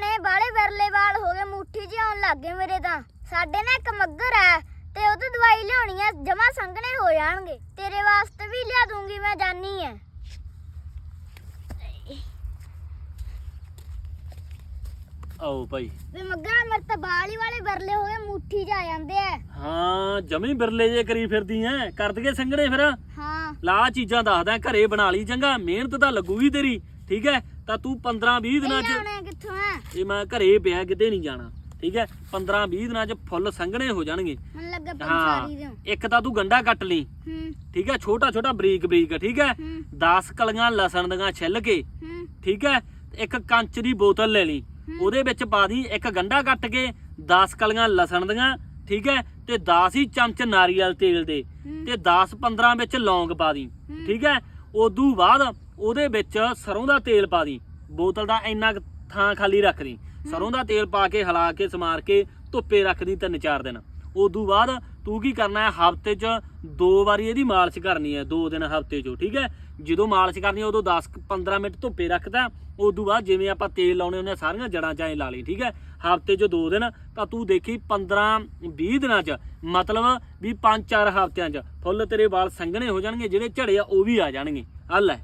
ਭੈਣੇ ਬਾਲੇ ਵਰਲੇ ਵਾਲ ਹੋ ਗਏ ਮੁੱਠੀ ਜਿਹੀ ਆਉਣ ਲੱਗ ਗਏ ਮੇਰੇ ਤਾਂ। ਸਾਡੇ ਨਾ ਇੱਕ ਮੱਗਰ ਹੈ ਤੇ ਉਹ ਤੋਂ ਦਵਾਈ ਲਿਆਉਣੀ ਆ ਜਮਾ ਸੰਘਣੇ ਹੋ ਜਾਣਗੇ। ਤੇਰੇ ਵਾਸਤੇ ਵੀ ਲਿਆ ਦੂੰਗੀ ਮੈਂ ਜਾਨੀ ਐ ਆਓ ਭਾਈ। ਵੀ ਮੱਗਰ ਮੇਰੇ ਤਾਂ ਬਾਲ ਹੀ ਵਾਲੇ ਵਰਲੇ ਹੋ ਗਏ ਮੁੱਠੀ ਚ ਆ ਜਾਂਦੇ ਐ ਹਾਂ ਜਮੀ ਬਿਰਲੇ ਜੇ ਕਰੀ ਫਿਰਦੀ ਐ ਕਰ ਦਈਏ ਸੰਘਣੇ ਫਿਰ। ਹਾਂ। ਲਾ ਚੀਜ਼ਾਂ ਦੱਸਦਾ ਘਰੇ ਬਣਾ ਲਈ ਚੰਗਾ ਮਿਹਨਤ ਤਾਂ ਲੱਗੂਗੀ ਤੇਰੀ ਠੀਕ ਹੈ ਤਾਂ ਤੂੰ 15 20 ਦਿਨਾਂ ਚ ਆ ਇਹ ਮੈਂ ਘਰੇ ਪਿਆ ਕਿਤੇ ਨਹੀਂ ਜਾਣਾ ਠੀਕ ਹੈ? 15 20 ਦਿਨਾਂ ਚ ਫੁੱਲ ਸੰਘਣੇ ਹੋ ਜਾਣਗੇ। ਮੈਨੂੰ ਲੱਗਾ ਹਾਂ ਪੰਸਾਰੀ ਦੇ। ਇੱਕ ਤਾਂ ਤੂੰ ਗੰਡਾ ਕੱਟ ਲਈ ਹੂੰ। ਠੀਕ ਹੈ? ਛੋਟਾ ਛੋਟਾ ਬਰੀਕ ਬਰੀਕ ਠੀਕ ਹੈ? ਹੂੰ। 10 ਕਲੀਆਂ ਲਸਣ ਦੀਆਂ ਛਿੱਲ ਕੇ ਠੀਕ ਹੈ? ਇੱਕ ਕੰਚ ਦੀ ਬੋਤਲ ਲੈ ਲਈ। ਉਹਦੇ ਵਿੱਚ ਪਾ ਦੀ ਇੱਕ ਗੰਡਾ ਕੱਟ ਕੇ 10 ਕਲੀਆਂ ਲਸਣ ਦੀਆਂ ਠੀਕ ਹੈ? ਤੇ 10 ਹੀ ਚਮਚ ਨਾਰੀਅਲ ਤੇਲ ਦੇ। ਤੇ 10 15 ਵਿੱਚ ਲੌਂਗ ਪਾ ਦੀ। ਠੀਕ ਹੈ? ਉਦੋਂ ਬਾਅਦ ਉਹਦੇ ਵਿੱਚ ਸਰੋਂ ਦਾ ਤੇਲ ਪਾ ਦੀ। ਬੋਤਲ ਦਾ ਇੰਨਾ ਥਾਂ ਖਾਲੀ ਰੱਖ ਦੀ। ਸਰੋਂ ਦਾ ਤੇਲ ਪਾ ਕੇ, ਹਿਲਾ ਕੇ, ਸਮਾਰ ਕੇ, ਧੁੱਪੇ ਰੱਖ ਦੀ ਤਿੰਨ ਚਾਰ ਦਿਨ। ਉਦੋਂ ਬਾਅਦ ਤੂੰ ਕੀ ਕਰਨਾ ਹੈ? ਹਫ਼ਤੇ 'ਚ ਦੋ ਵਾਰੀ ਇਹਦੀ ਮਾਲਿਸ਼ ਕਰਨੀ ਹੈ, ਦੋ ਦਿਨ ਹਫ਼ਤੇ 'ਚੋਂ, ਠੀਕ ਹੈ? ਜਦੋਂ ਮਾਲਿਸ਼ ਕਰਨੀ ਉਦੋਂ 10 15 ਮਿੰਟ ਧੁੱਪੇ ਰੱਖਦਾ ਉਦੋਂ ਬਾਅਦ ਜਿਵੇਂ ਆਪਾਂ ਤੇਲ ਲਾਉਣੇ ਹੁੰਦੇ ਆ ਸਾਰੀਆਂ ਜੜਾਂ 'ਚ ਐ ਲਾ ਲਈ, ਠੀਕ ਹੈ? ਹਫ਼ਤੇ 'ਚ ਦੋ ਦਿਨ, ਤਾਂ ਤੂੰ ਦੇਖੀ 15 20 ਦਿਨਾਂ 'ਚ, ਮਤਲਬ ਵੀ 5-4 ਹਫਤਿਆਂ 'ਚ, ਫੁੱਲ ਤੇਰੇ ਵਾਲ ਸੰਘਣੇ ਹੋ ਜਾਣਗੇ, ਜਿਹੜੇ ਝੜੇ ਆ ਉਹ ਵੀ ਆ ਜਾਣਗੇ। ਆ ਲੈ।